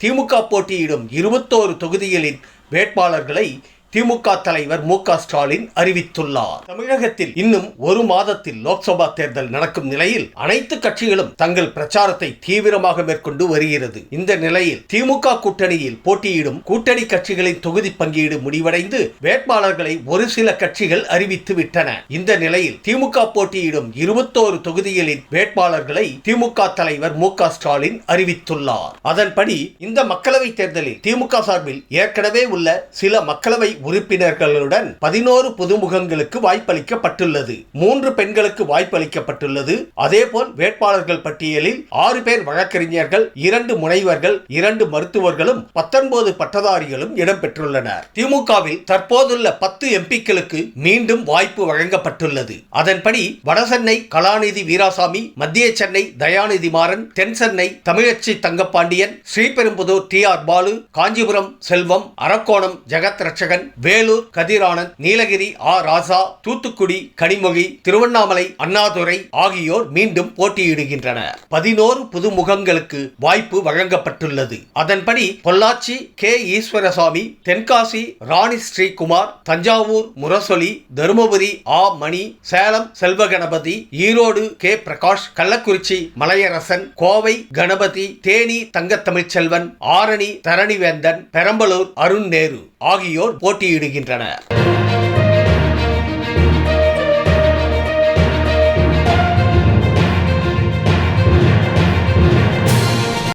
திமுக போட்டியிடும் இருபத்தோரு தொகுதிகளின் வேட்பாளர்களை திமுக தலைவர் மு க ஸ்டாலின் அறிவித்துள்ளார். தமிழகத்தில் இன்னும் ஒரு மாதத்தில் லோக்சபா தேர்தல் நடக்கும் நிலையில் அனைத்து கட்சிகளும் தங்கள் பிரச்சாரத்தை தீவிரமாக மேற்கொண்டு வருகிறது. இந்த நிலையில் திமுக கூட்டணியில் போட்டியிடும் கூட்டணி கட்சிகளின் தொகுதி பங்கீடு முடிவடைந்து வேட்பாளர்களை ஒரு சில கட்சிகள் அறிவித்து விட்டன. இந்த நிலையில் திமுக போட்டியிடும் இருபத்தோரு தொகுதிகளின் வேட்பாளர்களை திமுக தலைவர் மு க ஸ்டாலின் அறிவித்துள்ளார். அதன்படி இந்த மக்களவை தேர்தலில் திமுக சார்பில் ஏற்கனவே உள்ள சில மக்களவை உறுப்பினர்களுடன் பதினோரு புதுமுகங்களுக்கு வாய்ப்பளிக்கப்பட்டுள்ளது. மூன்று பெண்களுக்கு வாய்ப்பளிக்கப்பட்டுள்ளது. அதேபோல் வேட்பாளர்கள் பட்டியலில் ஆறு பேர் வழக்கறிஞர்கள் இரண்டு முனைவர்கள் இரண்டு மருத்துவர்களும் பத்தொன்பது பட்டதாரிகளும் இடம்பெற்றுள்ளனர். திமுகவில் தற்போதுள்ள பத்து எம்பிக்களுக்கு மீண்டும் வாய்ப்பு வழங்கப்பட்டுள்ளது. அதன்படி வடசென்னை கலாநிதி வீராசாமி மத்திய சென்னை தயாநிதி மாறன் தென் சென்னை தமிழச்சி தங்கப்பாண்டியன் ஸ்ரீபெரும்புதூர் டி ஆர் பாலு காஞ்சிபுரம் செல்வம் அரக்கோணம் ஜெகத் ரட்சகன் வேலூர் கதிரானந்த் நீலகிரி ஆ. ராசா தூத்துக்குடி கனிமொழி திருவண்ணாமலை அண்ணாதுரை ஆகியோர் மீண்டும் போட்டியிடுகின்றனர். பதினோரு புதுமுகங்களுக்கு வாய்ப்பு வழங்கப்பட்டுள்ளது. அதன்படி பொள்ளாச்சி கே. ஈஸ்வரசாமி தென்காசி ராணி ஸ்ரீகுமார் தஞ்சாவூர் முரசொலி தருமபுரி ஆ. மணி சேலம் செல்வகணபதி ஈரோடு கே. பிரகாஷ் கள்ளக்குறிச்சி மலையரசன் கோவை கணபதி தேனி தங்கத்தமிழ்ச்செல்வன் ஆரணி தரணிவேந்தன் பெரம்பலூர் அருண் நேரு ஆகியோர் போட்டியிடுகின்றனர்